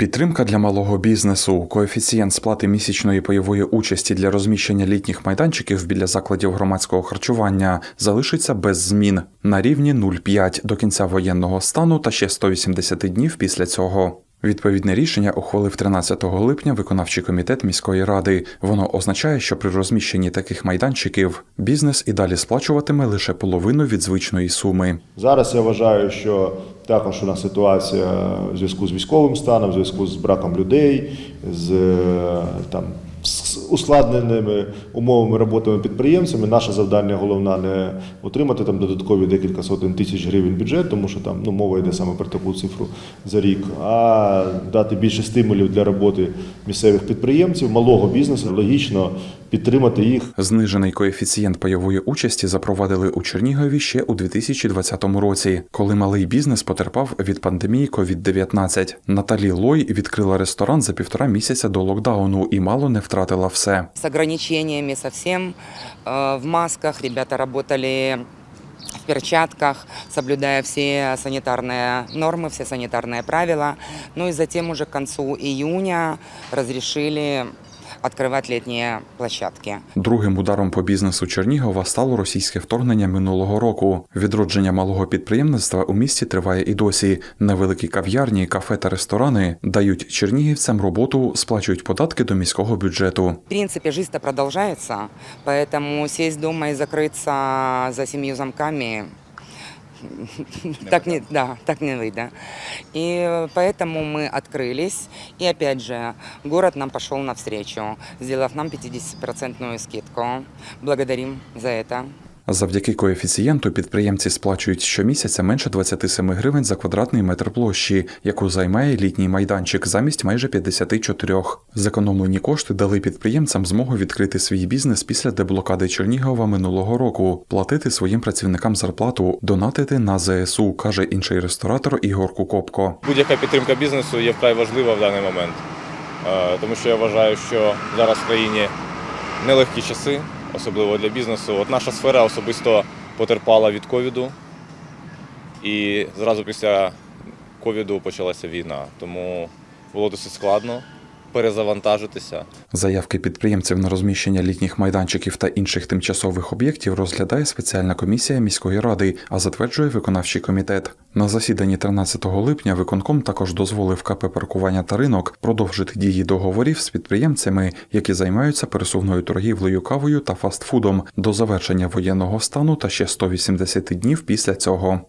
Підтримка для малого бізнесу. Коефіцієнт сплати місячної пайової участі для розміщення літніх майданчиків біля закладів громадського харчування залишиться без змін на рівні 0,5 до кінця воєнного стану та ще 180 днів після цього. Відповідне рішення ухвалив 13 липня виконавчий комітет міської ради. Воно означає, що при розміщенні таких майданчиків бізнес і далі сплачуватиме лише половину від звичної суми. Зараз я вважаю, що також у нас ситуація в зв'язку з військовим станом, в зв'язку з браком людей, з е, там. з ускладненими умовами роботами підприємцями. Наше завдання головне не отримати там додаткові декілька сотень тисяч гривень бюджет, тому що там ну, мова йде саме про таку цифру за рік, а дати більше стимулів для роботи місцевих підприємців, малого бізнесу. Логічно підтримати їх Знижений коефіцієнт пайової участі запровадили у Чернігові ще у 2020 році, коли малий бізнес потерпав від пандемії COVID-19. Наталі Лой відкрила ресторан за півтора місяця до локдауну і мало не втратила все с ограничениями совсем. Э, В масках ребята работали в перчатках, соблюдая все санитарные нормы, все санитарные правила. Ну и затем уже к концу июня разрешили открывать летние площадки. Другим ударом по бізнесу Чернігова стало російське вторгнення минулого року. Відродження малого підприємництва у місті триває і досі. Невеликі кав'ярні, кафе та ресторани дають чернігівцям роботу, сплачують податки до міського бюджету. В принципе, жизнь-то продолжается, поэтому сесть дома и закрыться за семью замками так не, да, так не выйдет. И поэтому мы открылись. И опять же, город нам пошел навстречу, сделав нам 50% скидку. Благодарим за это. Завдяки коефіцієнту підприємці сплачують щомісяця менше 27 гривень за квадратний метр площі, яку займає літній майданчик замість майже 54. Зекономлені кошти дали підприємцям змогу відкрити свій бізнес після деблокади Чернігова минулого року, платити своїм працівникам зарплату, донатити на ЗСУ, каже інший ресторатор Ігор Кукопко. Будь-яка підтримка бізнесу є вкрай важлива в даний момент, Е, тому що я вважаю, що зараз в країні нелегкі часи, особливо для бізнесу. От наша сфера особисто потерпала від ковіду, і зразу після ковіду почалася війна, тому було досить складно перезавантажитися. Заявки підприємців на розміщення літніх майданчиків та інших тимчасових об'єктів розглядає спеціальна комісія міської ради, а затверджує виконавчий комітет. На засіданні 13 липня виконком також дозволив КП паркування та ринок продовжити дії договорів з підприємцями, які займаються пересувною торгівлею кавою та фастфудом до завершення воєнного стану та ще 180 днів після цього.